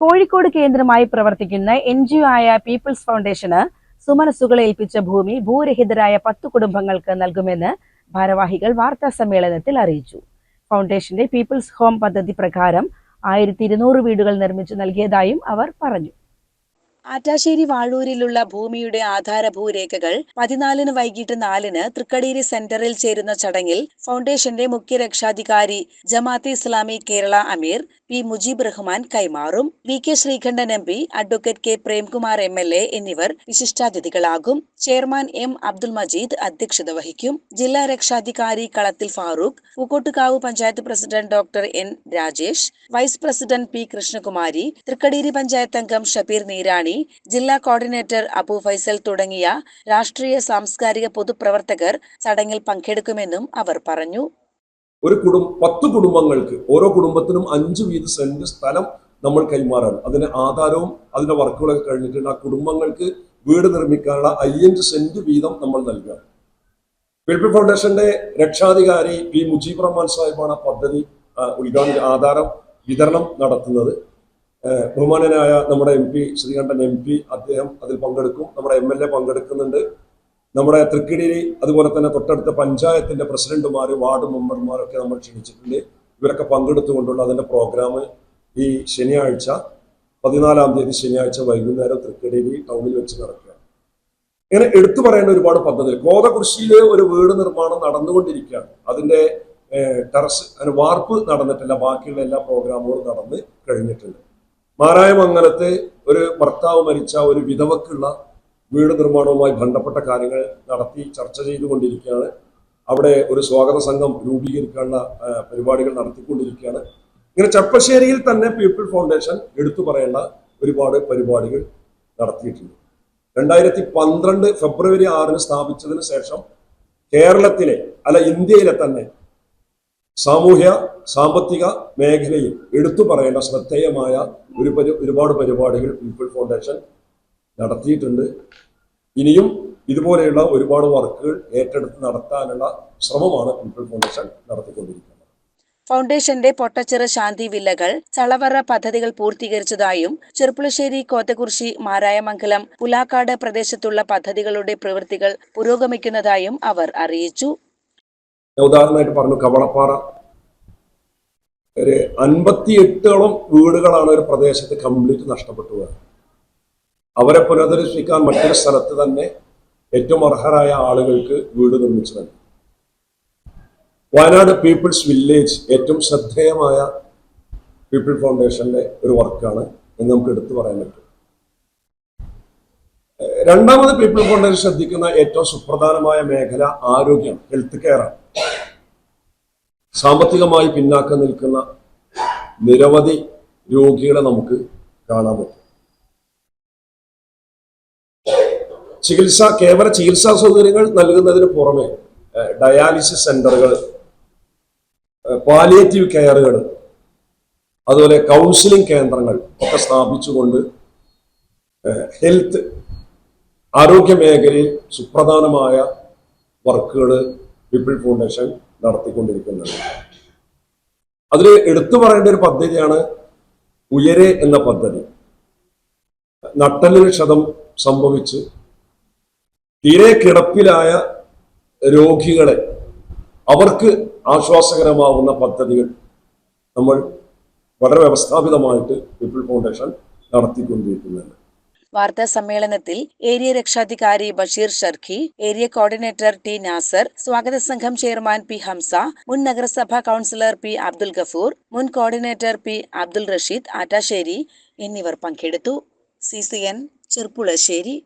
കോഴിക്കോട് കേന്ദ്രമായി പ്രവർത്തിക്കുന്ന N G O ആയ പീപ്പിൾസ് ഫൗണ്ടേഷന് സുമനസ്സുകളെ ഏൽപ്പിച്ച ഭൂമി ഭൂരഹിതരായ പത്ത് കുടുംബങ്ങൾക്ക് നൽകുമെന്ന് ഭാരവാഹികൾ വാർത്താ സമ്മേളനത്തിൽ അറിയിച്ചു. ഫൗണ്ടേഷന്റെ പീപ്പിൾസ് ഹോം പദ്ധതി പ്രകാരം ആയിരത്തി വീടുകൾ നിർമ്മിച്ചു നൽകിയതായും അവർ പറഞ്ഞു. ആറ്റാശ്ശേരി വാഴൂരിലുള്ള ഭൂമിയുടെ ആധാര ഭൂരേഖകൾ പതിനാലിന് വൈകിട്ട് നാലിന് തൃക്കടീരി സെന്ററിൽ ചേരുന്ന ചടങ്ങിൽ ഫൗണ്ടേഷന്റെ മുഖ്യ രക്ഷാധികാരി ജമാഅത്തെ ഇസ്ലാമി കേരള അമീർ പി മുജീബ് റഹ്മാൻ കൈമാറും. V K Sreekandan M P advocate K Premkumar M L A എന്നിവർ വിശിഷ്ടാതിഥികളാകും. ചെയർമാൻ എം അബ്ദുൽ മജീദ് അധ്യക്ഷത വഹിക്കും. ജില്ലാ രക്ഷാധികാരി Kalathil Farooq Pookkottukavu panchayat president doctor N Rajesh vice president P Krishnakumari Thrikkadeeri panchayat അംഗം ഷബീർ നീരാണി ജില്ലാ കോർഡിനേറ്റർ അബു ഫൈസൽ തുടങ്ങിയ രാഷ്ട്രീയ സാംസ്കാരിക പൊതുപ്രവർത്തകർ ചടങ്ങിൽ പങ്കെടുക്കുമെന്നും അവർ പറഞ്ഞു. ഒരു കുടും പത്ത് കുടുംബങ്ങൾക്ക് ഓരോ കുടുംബത്തിനും അഞ്ച് വീത് സെന്റ് സ്ഥലം നമ്മൾ കൈമാറാണ്. അതിന് ആധാരവും അതിന്റെ വർക്കുകളൊക്കെ കഴിഞ്ഞിട്ടുണ്ട്. ആ കുടുംബങ്ങൾക്ക് വീട് നിർമ്മിക്കാനുള്ള അയ്യഞ്ച് സെന്റ് വീതം നമ്മൾ നൽകുക പിൽപ്പി ഫൗണ്ടേഷന്റെ രക്ഷാധികാരി പി മുജീബ് റഹ്മാൻ സാഹിബാണ് പദ്ധതി ഉദ്ഘാടന ആധാരം വിതരണം നടത്തുന്നത്. ബഹുമാനനായ നമ്മുടെ M P Sreekandan M P അദ്ദേഹം അതിൽ പങ്കെടുക്കും. നമ്മുടെ എം എൽ എ പങ്കെടുക്കുന്നുണ്ട്. നമ്മുടെ തൃക്കിടിരി അതുപോലെ തന്നെ തൊട്ടടുത്ത പഞ്ചായത്തിന്റെ പ്രസിഡന്റുമാർ വാർഡ് മെമ്പർമാരൊക്കെ നമ്മൾ ക്ഷണിച്ചിട്ടുണ്ട്. ഇവരൊക്കെ പങ്കെടുത്തുകൊണ്ടുള്ള അതിന്റെ പ്രോഗ്രാം ഈ ശനിയാഴ്ച പതിനാലാം തീയതി ശനിയാഴ്ച വൈകുന്നേരം തൃക്കടിരി ടൗണിൽ വെച്ച് നടക്കുക ഇങ്ങനെ എടുത്തു പറയേണ്ട ഒരുപാട് പദ്ധതികൾ. കോതകുറിശിയിലെ ഒരു വീട് നിർമ്മാണം നടന്നുകൊണ്ടിരിക്കുകയാണ്. അതിന്റെ ടെറസ് വാർപ്പ് നടന്നിട്ടില്ല. ബാക്കിയുള്ള എല്ലാ പ്രോഗ്രാമുകളും നടന്ന് കഴിഞ്ഞിട്ടുണ്ട്. മാരായമംഗലത്ത് ഒരു ഭർത്താവ് മരിച്ച ഒരു വിധവക്കുള്ള വീട് നിർമ്മാണവുമായി ബന്ധപ്പെട്ട കാര്യങ്ങൾ നടത്തി ചർച്ച ചെയ്തുകൊണ്ടിരിക്കുകയാണ്. അവിടെ ഒരു സ്വാഗത സംഘം രൂപീകരിക്കാനുള്ള പരിപാടികൾ നടത്തിക്കൊണ്ടിരിക്കുകയാണ്. ഇങ്ങനെ ചപ്പശ്ശേരിയിൽ തന്നെ പീപ്പിൾ ഫൗണ്ടേഷൻ എടുത്തു പറയേണ്ട ഒരുപാട് പരിപാടികൾ നടത്തിയിട്ടുണ്ട്. രണ്ടായിരത്തി പന്ത്രണ്ട് ഫെബ്രുവരി ആറിന് സ്ഥാപിച്ചതിന് ശേഷം കേരളത്തിലെ അല്ല ഇന്ത്യയിലെ തന്നെ സാമൂഹ്യ സാമ്പത്തിക മേഖലയിൽ എടുത്തു പറയേണ്ട ശ്രദ്ധേയമായ ഒരു ഒരുപാട് പരിപാടികൾ പീപ്പിൾ ഫൗണ്ടേഷൻ നടത്തിയിട്ടുണ്ട്. ഇനിയും ഇതുപോലെയുള്ള ഒരുപാട് വർക്കുകൾ ഏറ്റെടുത്ത് നടത്താനുള്ള ശ്രമമാണ് പീപ്പിൾ ഫൗണ്ടേഷൻ നടത്തിക്കൊണ്ടിരിക്കുന്നത്. ഫൗണ്ടേഷന്റെ പൊട്ടച്ചിറ ശാന്തി വില്ലകൾ ചളവറ പദ്ധതികൾ പൂർത്തീകരിച്ചതായും ചെറുപ്പുളശ്ശേരി കോത്തകുറിശി മാരായമംഗലം പുലാക്കാട് പ്രദേശത്തുള്ള പദ്ധതികളുടെ പ്രവൃത്തികൾ പുരോഗമിക്കുന്നതായും അവർ അറിയിച്ചു. ഞാൻ ഉദാഹരണമായിട്ട് പറഞ്ഞു കവളപ്പാറ. ഒരു അൻപത്തിയെട്ടോളം വീടുകളാണ് ഒരു പ്രദേശത്ത് കംപ്ലീറ്റ് നഷ്ടപ്പെട്ടു അവരെ പുനരുദ്ധരിപ്പിക്കാൻ മറ്റൊരു സ്ഥലത്ത് തന്നെ ഏറ്റവും അർഹരായ ആളുകൾക്ക് വീട് നിർമ്മിച്ചു നൽകി. വയനാട് പീപ്പിൾസ് വില്ലേജ് ഏറ്റവും ശ്രദ്ധേയമായ പീപ്പിൾ ഫൗണ്ടേഷന്റെ ഒരു വർക്കാണ് എന്ന് നമുക്ക് എടുത്തു പറയാൻ പറ്റും. രണ്ടാമത് പീപ്പിൾ ഫൗണ്ടേഷൻ ശ്രദ്ധിക്കുന്ന ഏറ്റവും സുപ്രധാനമായ മേഖല ആരോഗ്യം ഹെൽത്ത് കെയറാണ്. സാമ്പത്തികമായി പിന്നാക്കം നിൽക്കുന്ന നിരവധി രോഗികളെ നമുക്ക് കാണാൻ പറ്റും. ചികിത്സ കേവല ചികിത്സാ സൗകര്യങ്ങൾ നൽകുന്നതിന് പുറമെ ഡയാലിസിസ് സെന്ററുകൾ പാലിയേറ്റീവ് കെയറുകൾ അതുപോലെ കൗൺസിലിംഗ് കേന്ദ്രങ്ങൾ ഒക്കെ സ്ഥാപിച്ചുകൊണ്ട് ഹെൽത്ത് ആരോഗ്യ മേഖലയിൽ സുപ്രധാനമായ വർക്കുകൾ പീപ്പിൾ ഫൗണ്ടേഷൻ നടത്തിക്കൊണ്ടിരിക്കുന്നുണ്ട് അതിൽ എടുത്തു പറയേണ്ട ഒരു പദ്ധതിയാണ് ഉയരെ എന്ന പദ്ധതി. നട്ടലിന് ക്ഷതം സംഭവിച്ച് തീരെ കിടപ്പിലായ രോഗികളെ അവർക്ക് ആശ്വാസകരമാവുന്ന പദ്ധതികൾ നമ്മൾ വളരെ വ്യവസ്ഥാപിതമായിട്ട് പീപ്പിൾ ഫൗണ്ടേഷൻ നടത്തിക്കൊണ്ടിരിക്കുന്നുണ്ട്. വാർത്താ സമ്മേളനത്തിൽ ഏരിയ രക്ഷാധികാരി Basheer Sharqi area coordinator T Nasar സ്വാഗത സംഘം ചെയർമാൻ പി ഹംസ മുൻ നഗരസഭാ കൗൺസിലർ പി അബ്ദുൽ ഗഫൂർ മുൻ കോർഡിനേറ്റർ പി അബ്ദുൽ റഷീദ് ആറ്റാശ്ശേരി എന്നിവർ പങ്കെടുത്തു. C C N Cherpulassery